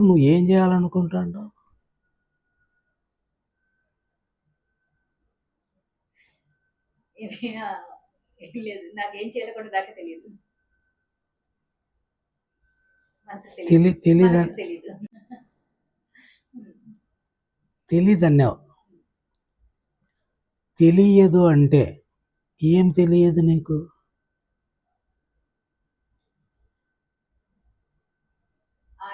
నువ్వు ఏం చేయాలనుకుంటాడు? లేదు. నాకేం దాకా తెలియదు. తెలియదు. తెలియదు అంటే ఏం తెలియదు నీకు?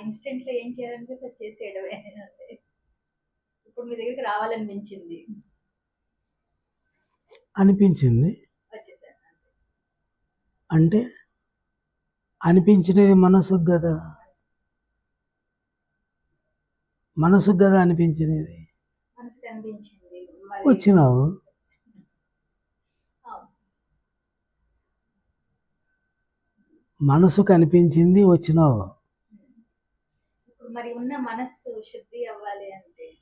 ఆ ఇన్స్టెంట్లో ఏం చేయాలనిపిస్తే అది చేసేయడమే. అంతే. ఇప్పుడు మీ దగ్గరికి రావాలనిపించింది. అనిపించింది. అంటే అనిపించినది మనసుకు కదా మనసుకు కదా అనిపించినది వచ్చినావు. అవును. మనసుకు అనిపించింది వచ్చినావు. మరి ఉన్న మనస్సు శుద్ధి అవ్వాలి అంటే?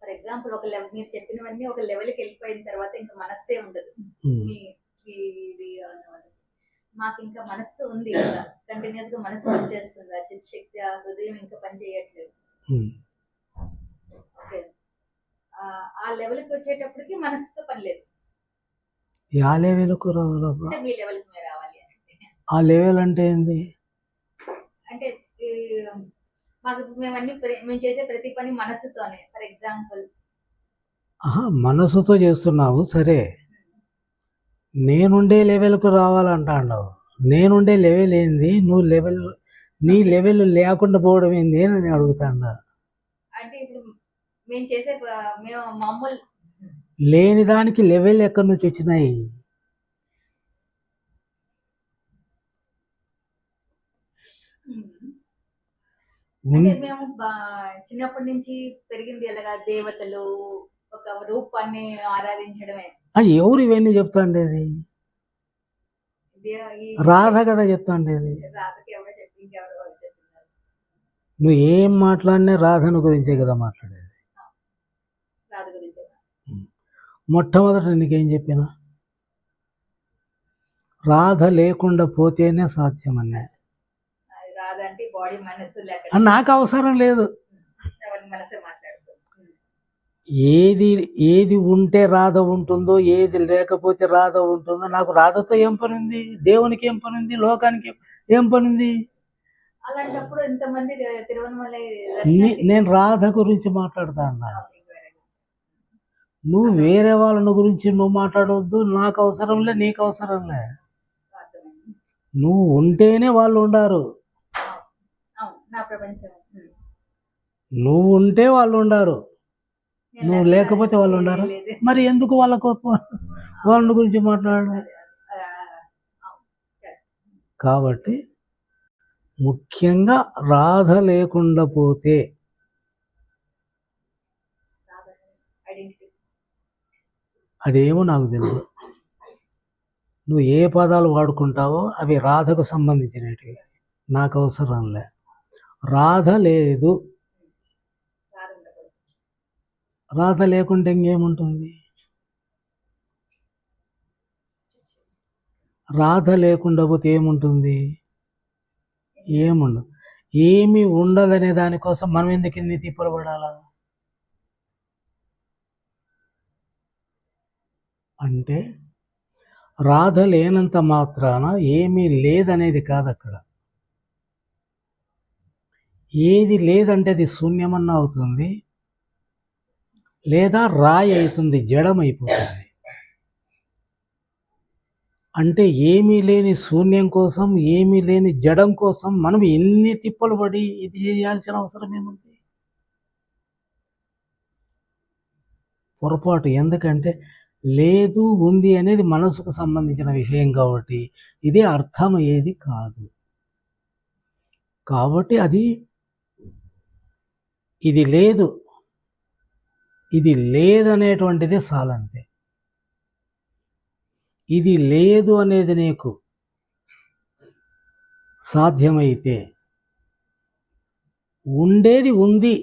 ఫర్ ఎగ్జాంపుల్ ఒక లెవెల్ మీరు చెప్పినవన్నీ ఒక లెవెల్కి వెళ్ళిపోయిన తర్వాత ఇంకా మనస్సే ఉండదు. వాళ్ళకి. మాకు ఇంకా మనస్సు ఉంది కంటిన్యూస్గా మనసు పనిచేస్తుంది. ఆ చిత్ శక్తి ఆ హృదయం ఇంకా పని చేయట్లేదు. ఓకే ఆ- ఆ లెవెల్కి వచ్చేటప్పటికి మనసుతో పని లేదు. యా లెవెల్కు రావాలి అంటే ఆ లెవెల్ అంటే ఏంది? మాకు మేమన్నీ ప్ర- మేము చేసే ప్రతి పని మనసుతోనే. For example. ఆహా మనసుతో చేస్తున్నావు? సరే. నేనుండే లెవెల్కు రావాలంటాడు నేనుండే లెవెల్ ఏంది? నువ్వు లెవెల్ నీ లెవెల్ లేకుండా పోవడం ఏంది అని నేను అడుగుతాడా. అంటే ఇప్పుడు మేము చేసే ప- మేము మామూలు లేని దానికి లెవెల్ ఎక్కడి నుంచి వచ్చినాయి? అంటే మేము చిన్నప్పటి నుంచి పెరిగింది ఎలాగా దేవతలు ఒక రూపాన్ని ఆరాధించడమే. ఎవరు ఇవన్నీ చెప్తాండేది? దే- ఈ రాధ కదా వాళ్ళు చెప్తున్నారు నువ్వు ఏం మాట్లాడినా రాధను గురించే కదా మాట్లాడేది. రాధ గురించి. మొట్టమొదట నీకేం చెప్పిన? రాధ లేకుండా పోతేనే సాధ్యమన్నా అది రాధ అంటే బాడీ మనసు ఆ, లేక నాకు అవసరం లేదు. ఏది ఏది ఉంటే రాధ ఉంటుందో ఏది లేకపోతే రాధ ఉంటుందో నాకు రాధతో ఏం పని ఉంది? దేవునికి ఏం పని ఉంది? లోకానికి ఏం- పని ఉంది? అలాంటప్పుడు ఇంతమంది నేను రాధ గురించి మాట్లాడుతా అన్నా. నువ్వు వేరే వాళ్ళని గురించి నువ్వు మాట్లాడవద్దు నాకు అవసరంలే నీకు అవసరంలే నువ్వు ఉంటేనే వాళ్ళు ఉండారు. నా ప్రపంచం. ఉమ్. నువ్వు ఉంటే వాళ్ళు ఉండారు నువ్వు లేకపోతే వాళ్ళు ఉండారా? లేదు. మరి ఎందుకు వాళ్ళ కోపం? వాళ్ళ గురించి మాట్లాడు అదే, ఆ, అవును. కాబట్టి ముఖ్యంగా రాధ లేకుండా పోతే అదేమో నాకు తెలియదు నువ్వు ఏ పదాలు వాడుకుంటావో అవి రాధకు సంబంధించినవి. నాకు అవసరంలే రాధ లేదు రాధ లేకుంటే ఇంకేముంటుంది? రాధ లేకుండా పోతే ఏముంటుంది? ఏముండదు. ఏమి ఉండదనే దానికోసం మనం ఎందుకు ఇన్ని తిప్పలు పడాలా? అంటే రాధ లేనంత మాత్రాన ఏమీ లేదనేది కాదు అక్కడ ఏది లేదంటే అది శూన్యమన్నా అవుతుంది. లేదా రాయి అవుతుంది జడమైపోతుంది అంటే ఏమీ లేని శూన్యం కోసం ఏమీ లేని జడం కోసం మనం ఎన్ని తిప్పలు పడి ఇది చేయాల్సిన అవసరం ఏముంది? పొరపాటు. ఎందుకంటే లేదు ఉంది అనేది మనసుకు సంబంధించిన విషయం కాబట్టి ఇది అర్థమయ్యేది కాదు. కాబట్టి అది ఇది లేదు. ఇది లేదనేటువంటిది సాలంతే. ఇది లేదు అనేది నీకు సాధ్యమైతే ఉండేది ఉంది.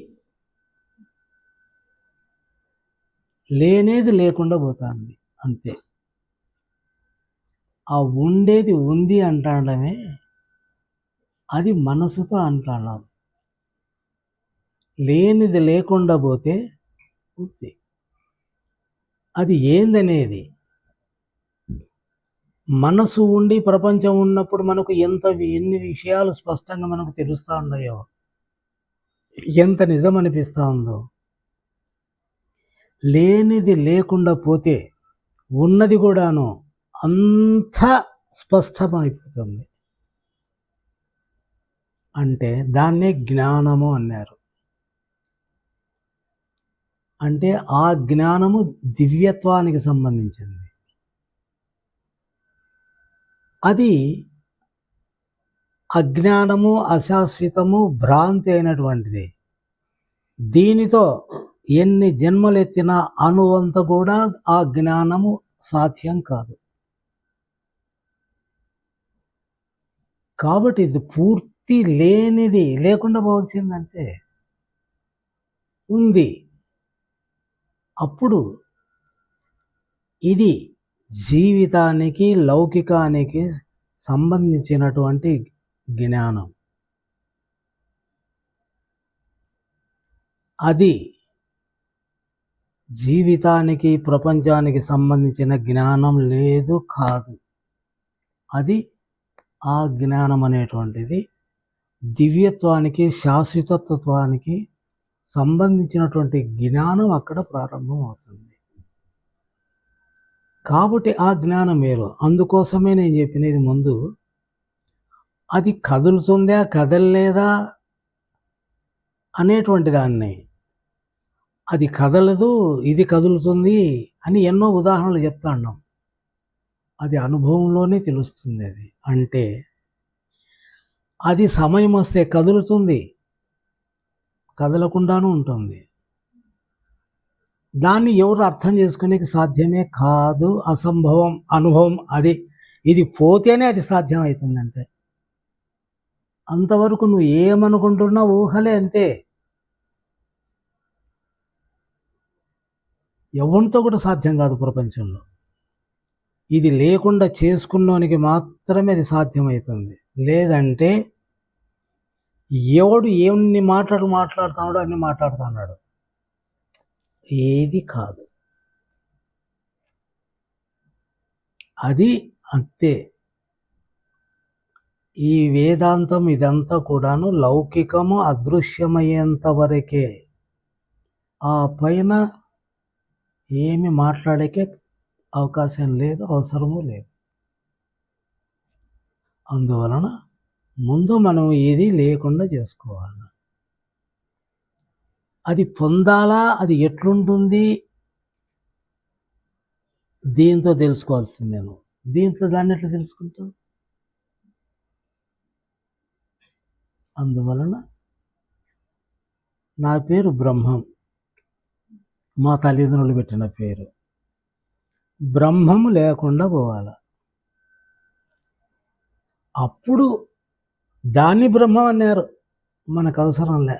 లేనేది లేకుండా పోతుంది. అంతే. ఆ ఉండేది ఉంది అంటాడమే అది మనసుతో అంటున్నాం లేనిది లేకుండా పోతే ఉంది అది ఏందనేది? మనసు ఉండి ప్రపంచం ఉన్నప్పుడు మనకు ఎంత ఎన్ని విషయాలు స్పష్టంగా మనకు తెలుస్తూ ఉన్నాయో ఎంత నిజం అనిపిస్తూ ఉందో. లేనిది లేకుండా పోతే ఉన్నది కూడాను అంత స్పష్టమైపోతుంది. అంటే దాన్నే జ్ఞానము అన్నారు. అంటే ఆ జ్ఞానము దివ్యత్వానికి సంబంధించింది. అది అజ్ఞానము అశాశ్వతము భ్రాంతి అయినటువంటిది. దీనితో ఎన్ని జన్మలెత్తినా అనువంత కూడా ఆ జ్ఞానము సాధ్యం కాదు. కాబట్టి ఇది పూర్తి లేనిది లేకుండా పోవచ్చిందంటే ఉంది. అప్పుడు ఇది జీవితానికి లౌకికానికి సంబంధించినటువంటి జ్ఞానం. అది జీవితానికి ప్రపంచానికి సంబంధించిన జ్ఞానం లేదు కాదు. అది ఆ జ్ఞానం అనేటువంటిది దివ్యత్వానికి శాశ్వతత్వానికి సంబంధించినటువంటి జ్ఞానం అక్కడ ప్రారంభం అవుతుంది కాబట్టి ఆ జ్ఞానం మేలు అందుకోసమే నేను చెప్పినది ముందు అది కదులుతుందా కదలలేదా అనేటువంటి దాన్ని. అది కదలదు ఇది కదులుతుంది అని ఎన్నో ఉదాహరణలు చెప్తా ఉన్నాం. అది అనుభవంలోనే తెలుస్తుంది అది. అంటే అది సమయం వస్తే కదులుతుంది కదలకుండాను ఉంటుంది. దాన్ని ఎవరు అర్థం చేసుకునే సాధ్యమే కాదు. అసంభవం అనుభవం అది. ఇది పోతేనే అది సాధ్యం అవుతుందంటే అంతవరకు నువ్వు ఏమనుకుంటున్నా ఊహలే అంతే. ఎవరితో కూడా సాధ్యం కాదు ప్రపంచంలో. ఇది లేకుండా చేసుకున్నోనికి మాత్రమే అది సాధ్యమవుతుంది లేదంటే ఎవడు ఎన్ని మాటలు మాట్లాడుతున్నాడో అన్ని మాట్లాడుతున్నాడు. ఏది కాదు. అది అంతే. ఈ వేదాంతం ఇదంతా కూడాను లౌకికము అదృశ్యమయ్యేంత వరకే. ఆ పైన ఏమి మాట్లాడకే అవకాశం లేదు అవసరము లేదు. అందువలన ముందు మనం ఏది లేకుండా చేసుకోవాలి. అది పొందాలా? అది ఎట్లుంటుంది? దీంతో తెలుసుకోవాల్సింది నేను దీంతో దాన్ని ఎట్లా తెలుసుకుంటాం అందువలన నా పేరు బ్రహ్మం. మా తల్లిదండ్రులు పెట్టిన పేరు. బ్రహ్మము లేకుండా పోవాలి? అప్పుడు దాన్ని బ్రహ్మం అన్నారు. మనకు అవసరం లే.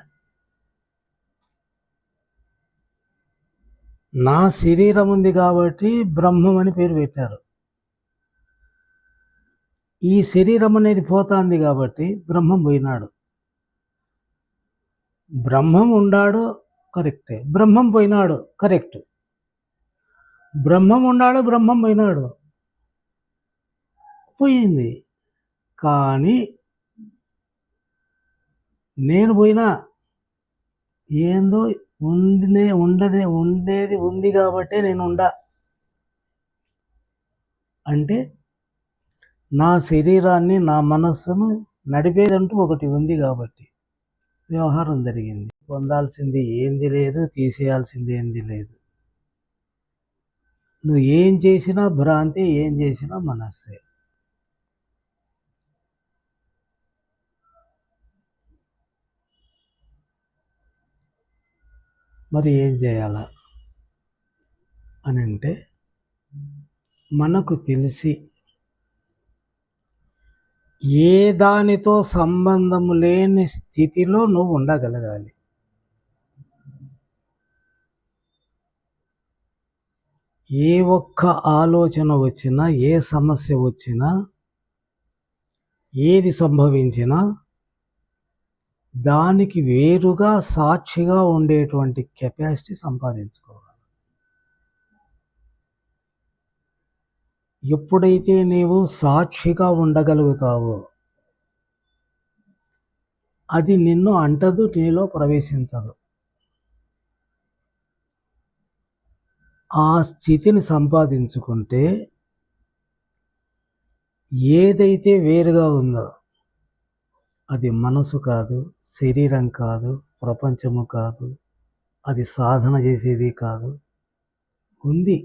నా శరీరం ఉంది కాబట్టి బ్రహ్మం అని పేరు పెట్టారు. ఈ శరీరం అనేది పోతాంది కాబట్టి బ్రహ్మం పోయినాడు. బ్రహ్మం ఉండాడు కరెక్టే. బ్రహ్మం పోయినాడు కరెక్ట్. బ్రహ్మం ఉన్నాడు బ్రహ్మం పోయినాడు. పోయింది. కానీ నేను పోయినా ఏందో ఉండినే ఉండదే ఉండేది ఉంది కాబట్టే నేను ఉండా. అంటే నా శరీరాన్ని నా మనస్సును నడిపేదంటూ ఒకటి ఉంది కాబట్టి వ్యవహారం జరిగింది. పొందాల్సింది ఏంది లేదు తీసేయాల్సింది ఏంది లేదు. నువ్వు ఏం చేసినా భ్రాంతి ఏం చేసినా మనస్సే. మరి ఏం చేయాలా? అని అంటే మనకు తెలిసి ఏ దానితో సంబంధము లేని స్థితిలో నువ్వు ఉండగలగాలి. ఏ ఒక్క ఆలోచన వచ్చినా ఏ సమస్య వచ్చినా ఏది సంభవించినా దానికి వేరుగా సాక్షిగా ఉండేటువంటి కెపాసిటీ సంపాదించుకోవాలి. ఎప్పుడైతే నీవు సాక్షిగా ఉండగలుగుతావో అది నిన్ను అంటదు నీలో ప్రవేశించదు. ఆ స్థితిని సంపాదించుకుంటే ఏదైతే వేరుగా ఉందో అది మనసు కాదు శరీరం కాదు ప్రపంచము కాదు అది సాధన చేసేది కాదు. ఉంది.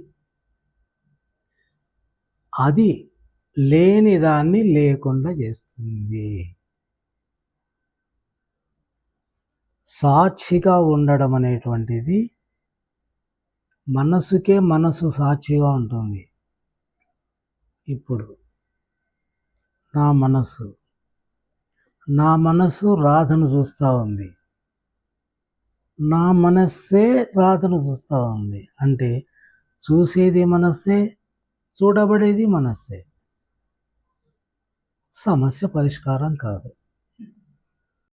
అది లేని దాన్ని లేకుండా చేస్తుంది. సాక్షిగా ఉండడం అనేటువంటిది మనసుకే మనసు సాక్షిగా ఉంటుంది. ఇప్పుడు నా మనసు నా మనస్సు రాధను చూస్తూ ఉంది. నా మనస్సే రాధను చూస్తూ ఉంది. అంటే చూసేది మనస్సే చూడబడేది మనస్సే. సమస్య పరిష్కారం కాదు.